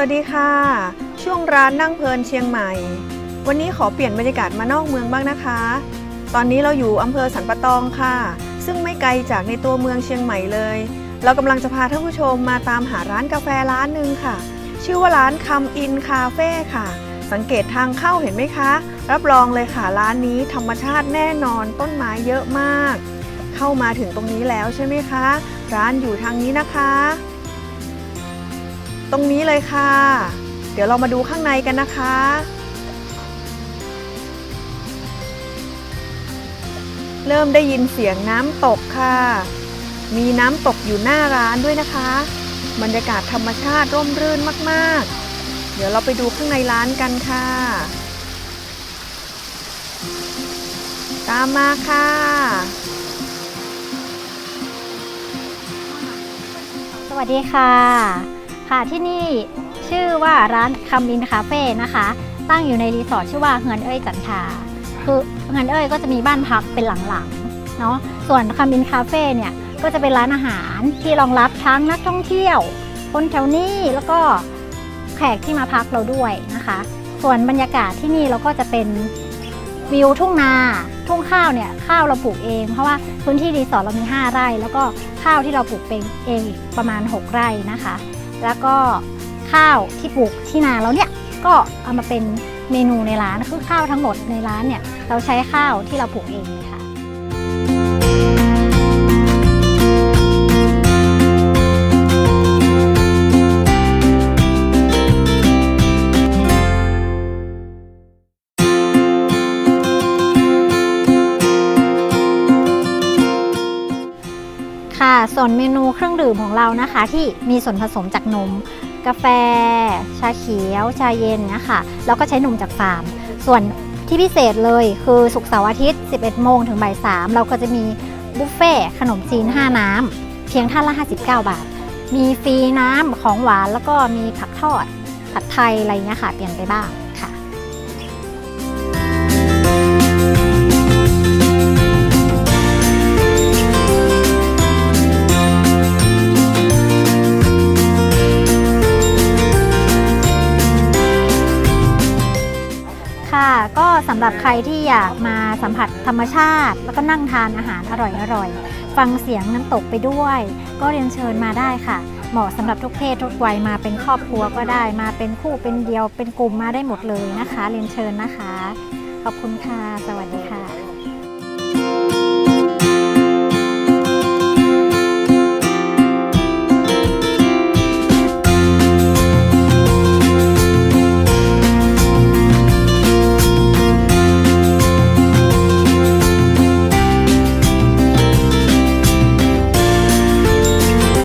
วัสดีค่ะ ช่วงร้านนั่งเพลินเชียงใหม่ วันนี้ขอเปลี่ยนบรรยากาศมานอกเมืองบ้างนะคะ ตอนนี้เราอยู่อำเภอสันปะตองค่ะ ซึ่งไม่ไกลจากในตัวเมืองเชียงใหม่เลย เรากำลังจะพาท่านผู้ชมมาตามหาร้านกาแฟร้านหนึ่งค่ะ ชื่อว่าร้านคำอินคาเฟ่ค่ะ สังเกตทางเข้าเห็นไหมคะ รับรองเลยค่ะร้านนี้ธรรมชาติแน่นอนต้นไม้เยอะมาก เข้ามาถึงตรงนี้แล้วใช่ไหมคะ ร้านอยู่ทางนี้นะคะ ตรงนี้เลยค่ะ เดี๋ยวเรามาดูข้างในกันนะคะ เริ่มได้ยินเสียงน้ำตกค่ะ มีน้ำตกอยู่หน้าร้านด้วยนะคะ บรรยากาศธรรมชาติร่มรื่นมากๆ เดี๋ยวเราไปดูข้างในร้านกันค่ะ ตามมาค่ะสวัสดีค่ะ ค่ะที่นี่ชื่อว่าร้านคำอินคาเฟ่นะคะ ตั้งอยู่ในรีสอร์ทชื่อว่าเฮือนเอ้ยจันทาคือเฮือนเอ้ยก็จะมีบ้านพักเป็นหลังๆเนาะส่วนคำอินคาเฟ่เนี่ยก็จะเป็นร้านอาหารที่รองรับทั้งนักท่องเที่ยว คนแถวนี้แล้วก็แขกที่มาพักเราด้วยนะคะ ส่วนบรรยากาศที่นี่เราก็จะเป็นวิวทุ่งนาทุ่งข้าวเนี่ยข้าวเราปลูกเอง เพราะว่าพื้นที่รีสอร์ทเรามี 5 ไร่ แล้วก็ข้าวที่เราปลูกเป็นเองประมาณ 6 ไร่นะคะ แล้วก็ข้าวที่ปลูกที่นาเราเนี่ยก็เอามาเป็นเมนูในร้านคือข้าวทั้งหมดในร้านเนี่ยเราใช้ข้าวที่เราปลูกเอง ส่วนเมนูเครื่องดื่มของเรานะคะที่มีส่วนผสมจากนม กาแฟ ชาเขียว ชาเย็นนะคะแล้วก็ใช้นมจากฟาร์ม ส่วนที่พิเศษเลยคือสุกร์เสาร์อาทิตย์ 11 โมงถึงบ่าย3เราก็จะมีบุฟเฟ่ขนมจีน 5 น้ำ เพียงท่านละ 59 บาท มีฟรีน้ำของหวานแล้วก็มีผักทอด ผัดไทยอะไรเงี้ยค่ะ เปลี่ยนไปบ้างำหรับใครที่อยากมาสัมผัสธรรมชาติ แล้วก็นั่งทานอาหารอร่อยๆ ฟังเสียงน้ำตกไปด้วย ก็เรียนเชิญมาได้ค่ะ เหมาะสำหรับทุกเพศทุกวัยมาเป็นครอบครัวก็ได้ มาเป็นคู่เป็นเดียวเป็นกลุ่มมาได้หมดเลยนะคะ เรียนเชิญนะคะ ขอบคุณค่ะ สวัสดีค่ะ